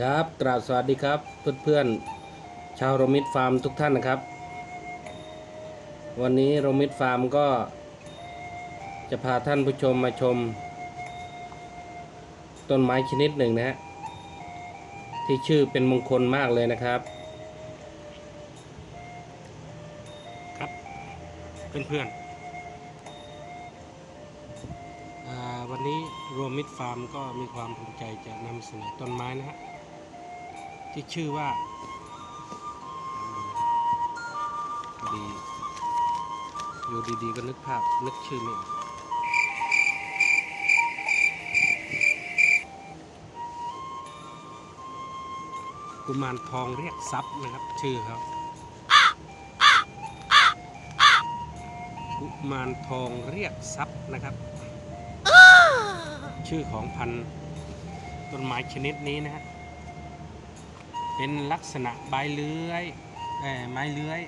ครับกราบสวัสดีครับเพื่อนๆชาวโรมิดฟาร์มทุกท่านนะครับ วันนี้โรมิดฟาร์มก็จะพาท่านผู้ชมมาชม ต้นไม้ชนิดหนึ่งนะฮะที่ชื่อเป็นมงคลมากเลยนะครับครับเพื่อนๆอ่าวันนี้โรมมิดฟาร์มก็มีความภูมิใจจะนำเสนอต้นไม้นะฮะ ที่ชื่อว่าดีอยู่ดีๆก็นึกภาพนึกชื่อไม่ออกกุมารทองเรียกทรัพย์นะครับ ชื่อเขากุมารทองเรียกทรัพย์นะครับ ชื่อของพันธุ์ต้นไม้ชนิดนี้นะฮะ เป็นลักษณะใบเลื้อยไม้เลื้อย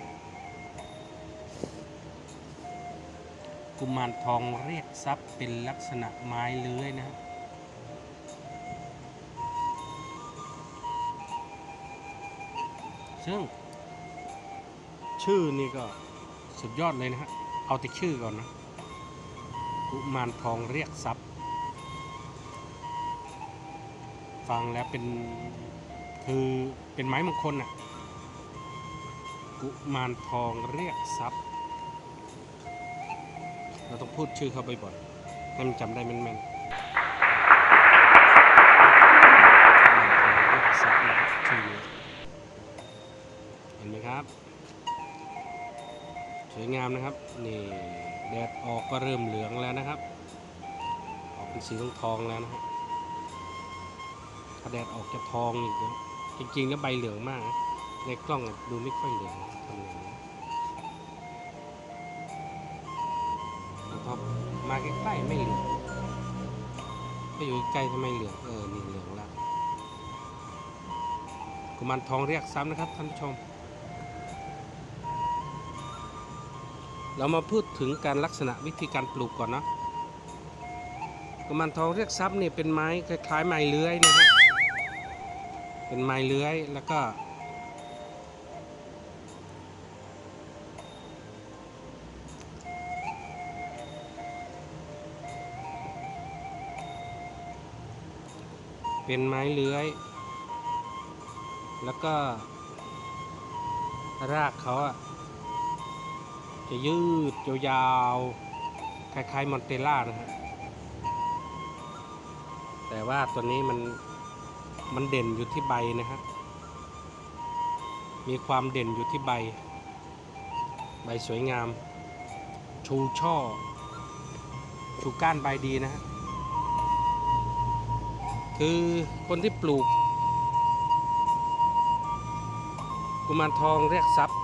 กุมารทองเรียกทรัพย์เป็นลักษณะไม้เลื้อยนะฮะซึ่ง ชื่อนี่ก็สุดยอดเลยนะฮะ เอาแต่ชื่อก่อนนะ กุมารทองเรียกทรัพย์ ฟังแล้วเป็น คือเป็นไม้มงคลน่ะ กุมารทองเรียกทรัพย์ เราต้องพูดชื่อเขาบ่อยๆให้มันจำได้แม่นๆกุมารทองเรียกทรัพย์นะครับชื่อนี้เห็นไหมครับ สวยงามนะครับ นี่แดดออกก็เริ่มเหลืองแล้วนะครับ ออกเป็นสีทองทองแล้วนะฮะถ้าแดดออกจะทองอีกนะ จริงๆ แล้วใบเหลืองมากนะในกล้องดูไม่ค่อยเหลืองทำอย่างนี้แล้วพอมาใกล้ๆไม่เหลืองไปอยู่ใกล้ทำไมเหลืองเออนี่เหลืองแล้วกุมารทองเรียกซ้ำนะครับท่านผู้ชม เรามาพูดถึงการลักษณะวิธีการปลูกก่อนนะกุมารทองเรียกทรัพย์นี่ยเป็นไม้คล้ายๆไม้เลื้อยนะฮะ เป็นไม้เลื้อยแล้วก็ เป็นไม้เลื้อย แล้วก็ รากเขาอะจะยืดยาวๆคล้ายๆมอนเตล่านะฮะแต่ว่าตัวนี้มัน มันเด่นอยู่ที่ใบนะครับ มีความเด่นอยู่ที่ใบ ใบสวยงาม ชูช่อ ชูก้านใบดีนะฮะคือคนที่ปลูก กุมารทองเรียกทรัพย์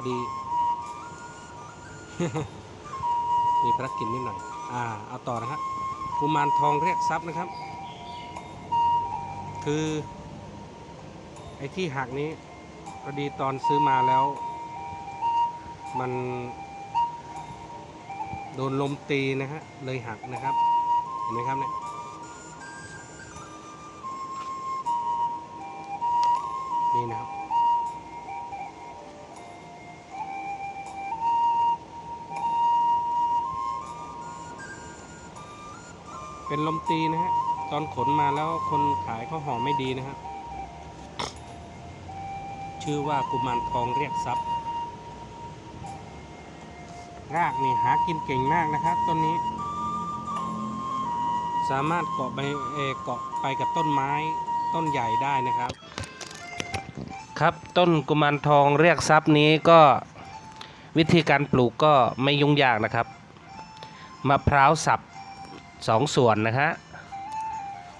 อดี มีภารกิจนิดหน่อย อ่า เอาต่อนะฮะกุมารทองเรียกทรัพย์นะครับ คือไอ้ที่หักนี้พอดีตอนซื้อมาแล้ว มัน โดนลมตีนะฮะ เลยหักนะครับ เห็นไหมครับเนี่ยนี่นะครับ เป็นลมตีนะฮะ ตอนขนมาแล้วคนขายเขาห่อไม่ดีนะฮะ ชื่อว่ากุมารทองเรียกทรัพย์ รากนี่หากินเก่งมากนะครับต้นนี้ สามารถเกาะไปเกาะไปกับต้นไม้ต้นใหญ่ได้นะครับ ครับต้นกุมารทองเรียกทรัพย์นี้ก็วิธีการปลูกก็ไม่ยุ่งยากนะครับมะพร้าวสับ สองส่วนนะฮะ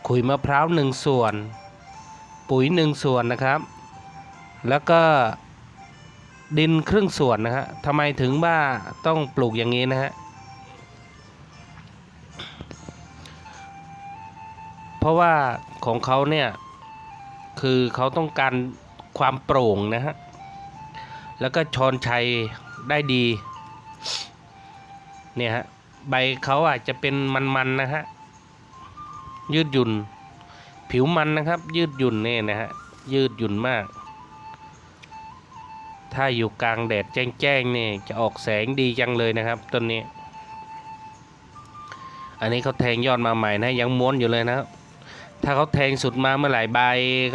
ขุยมะพร้าวหนึ่งส่วน ปุ๋ยหนึ่งส่วนนะครับ แล้วก็ดินครึ่งส่วนนะฮะทำไมถึงว่าต้องปลูกอย่างนี้นะฮะเพราะว่าของเขาเนี่ยคือเขาต้องการความโปร่งนะฮะ แล้วก็ชอนชัยได้ดี เนี่ยฮะ ใบเขาอาจจะเป็นมันๆนะฮะยืดหยุ่น ผิวมันนะครับ ยืดหยุ่นเนี่ยนะฮะยืดหยุ่นมาก ถ้าอยู่กลางแดดแจ้งๆเนี่ยจะออกแสงดีจังเลยนะครับต้นนี้ อันนี้เขาแทงยอดมาใหม่นะยังม้วนอยู่เลยนะครับถ้าเขาแทงสุดมาเมื่อไหร่ใบ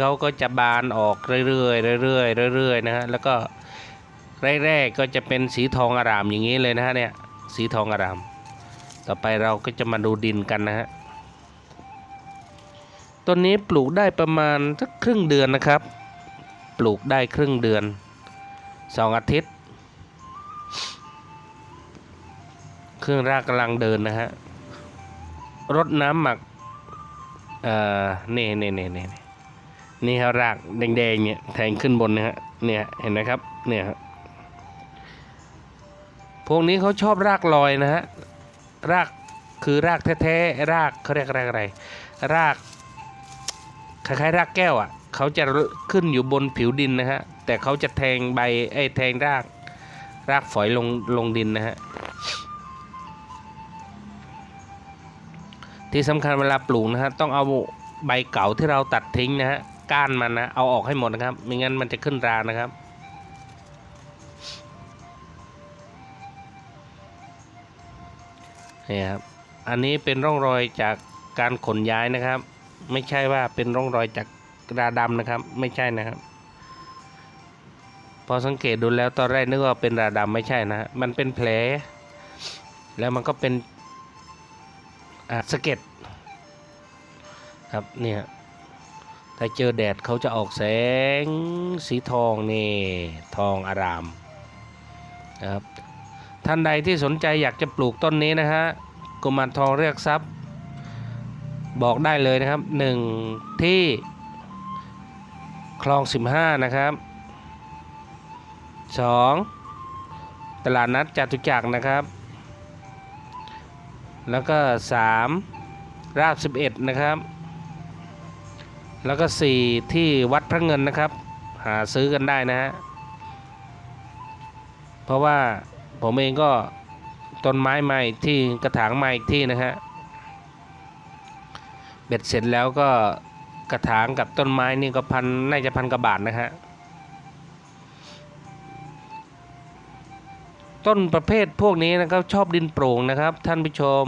เขาก็จะบานออกเรื่อยๆเรื่อยๆเรื่อยๆนะฮะแล้วก็แรกๆก็จะเป็นสีทองอารามอย่างนี้เลยนะฮะเนี่ยสีทองอาราม ต่อไปเราก็จะมาดูดินกันนะฮะต้นนี้ปลูกได้ประมาณสักครึ่งเดือนนะครับ ปลูกได้ครึ่งเดือนสองอาทิตย์ เครื่องรากกำลังเดินนะฮะรดน้ำหมักเอ่อนี่นี่นี่นี่นี่นี่ครับรากแดงๆเนี่ยแทงขึ้นบนนะฮะเนี่ยเห็นไหมครับเนี่ยครับพวกนี้เขาชอบรากลอยนะฮะ รากคือรากแท้ๆรากเขาเรียกรากอะไร รากคล้ายๆรากแก้วอะเขาจะขึ้นอยู่บนผิวดินนะฮะแต่เขาจะแทงใบไอ้แทงรากรากฝอยลงลงดินนะฮะที่สำคัญเวลาปลูกนะฮะต้องเอาใบเก่าที่เราตัดทิ้งนะฮะก้านมันนะเอาออกให้หมดนะครับไม่งั้นมันจะขึ้นรานะครับ นี่ครับอันนี้เป็นร่องรอยจากการขนย้ายนะครับ ไม่ใช่ว่าเป็นร่องรอยจากราดำนะครับ ไม่ใช่นะครับ พอสังเกตดูแล้วตอนแรกนึกว่าเป็นราดำไม่ใช่นะ มันเป็นแผล แล้วมันก็เป็นสะเก็ดครับเนี่ยถ้าเจอแดดเขาจะออกแสงสีทองนี่ทองอารามนะครับ ท่านใดที่สนใจอยากจะปลูกต้นนี้นะฮะกุมารทองเรียกทรัพย์ บอกได้เลยนะครับหนึ่งที่คลอง 15 นะครับสองตลาดนัดจตุจักรนะครับ แล้วก็ 3 ราบ 11 นะครับ แล้วก็ 4 ที่วัดพระเงินนะครับ หาซื้อกันได้นะฮะเพราะว่า ผมเองก็ต้นไม้ใหม่ที่กระถางใหม่อีกที่นะฮะเบ็ดเสร็จแล้วก็กระถางกับต้นไม้นี่ก็พันน่าจะพันกว่าบาทนะฮะต้นประเภทพวกนี้นะครับชอบดินโปร่งนะครับ ท่านผู้ชม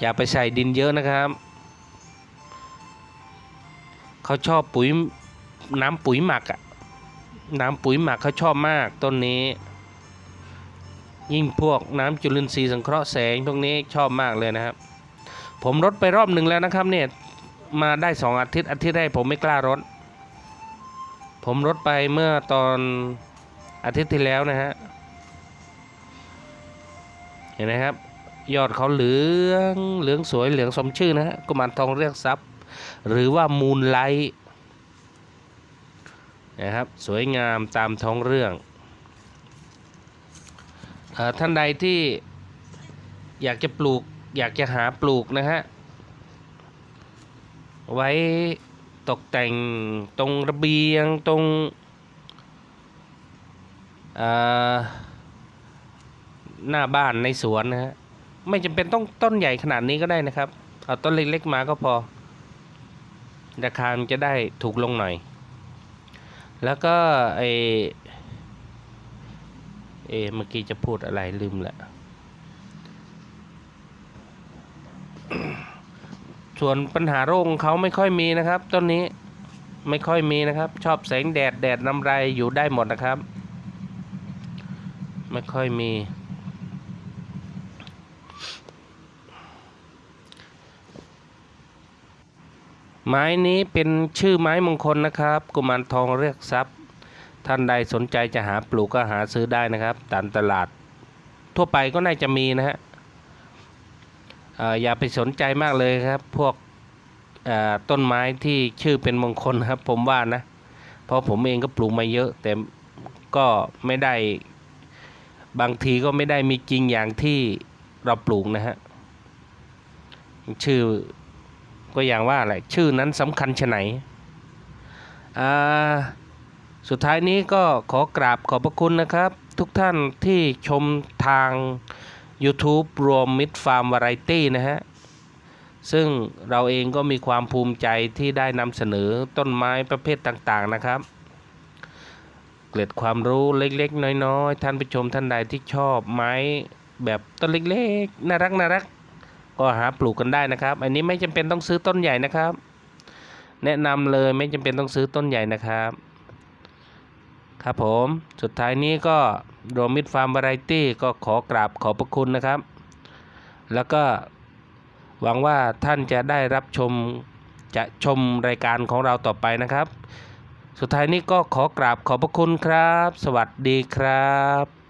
อย่าไปใส่ดินเยอะนะครับ เขาชอบปุ๋ยน้ำปุ๋ยหมักอะน้ำปุ๋ยหมักเขาชอบมากต้นนี้ ยิ่งพวกน้ำจุลินทรีย์สังเคราะห์แสงพวกนี้ชอบมากเลยนะครับ ผมรดไปรอบหนึ่งแล้วนะครับเนี่ยมาได้สองอาทิตย์อาทิตย์แรกผมไม่กล้ารดผมรดไปเมื่อตอนอาทิตย์ที่แล้วนะฮะเห็นไหมครับ ยอดเขาเหลืองเหลืองสวยเหลืองสมชื่อนะฮะกุมารทองเรียกทรัพย์ หรือว่ามูลไลท์นะครับสวยงามตามท้องเรื่อง ท่านใดที่อยากจะปลูก อยากจะหาปลูกนะฮะ ไว้ตกแต่งตรงระเบียงตรงหน้าบ้านในสวนนะฮะ ไม่จำเป็นต้องต้นใหญ่ขนาดนี้ก็ได้นะครับ เอาต้นเล็กๆมาก็พอ ราคามันจะได้ถูกลงหน่อย แล้วก็ไอ เอเมื่อกี้จะพูดอะไรลืมละส่วนปัญหาโรคของเขาไม่ค่อยมีนะครับต้นนี้ไม่ค่อยมีนะครับ ชอบแสงแดดแดดน้ำไรอยู่ได้หมดนะครับ ไม่ค่อยมี ไม้นี้เป็นชื่อไม้มงคลนะครับ กุมารทองเรียกทรัพย์ ท่านใดสนใจจะหาปลูกก็หาซื้อได้นะครับ ตามตลาดทั่วไปก็น่าจะมีนะฮะอย่าไปสนใจมากเลยครับ พวกต้นไม้ที่ชื่อเป็นมงคลครับ ผมว่านะ เพราะผมเองก็ปลูกมาเยอะ แต่ก็ไม่ได้บางทีก็ไม่ได้มีจริงอย่างที่เราปลูกนะฮะชื่อก็อย่างว่าแหละชื่อนั้นสำคัญชะไหนอ่า สุดท้ายนี้ก็ขอกราบขอบพระคุณนะครับ ทุกท่านที่ชมทาง YouTube รวมมิตรฟาร์มวาไรตี้นะฮะ ซึ่งเราเองก็มีความภูมิใจที่ได้นำเสนอต้นไม้ประเภทต่างๆนะครับ เกล็ดความรู้เล็กๆ น้อยๆ ท่านผู้ชมท่านใดที่ชอบไม้แบบต้นเล็กๆ น่ารักน่ารักก็หาปลูกกันได้นะครับ อันนี้ไม่จำเป็นต้องซื้อต้นใหญ่นะครับ แนะนำเลยไม่จำเป็นต้องซื้อต้นใหญ่นะครับ ครับผมสุดท้ายนี้ก็โรมิดฟาร์ม v ายตี้ก็ขอกราบขอบพระคุณนะครับ แล้วก็หวังว่าท่านจะได้รับชมจะชมรายการของเราต่อไปนะครับ สุดท้ายนี้ก็ขอกราบขอบพระคุณครับ สวัสดีครับ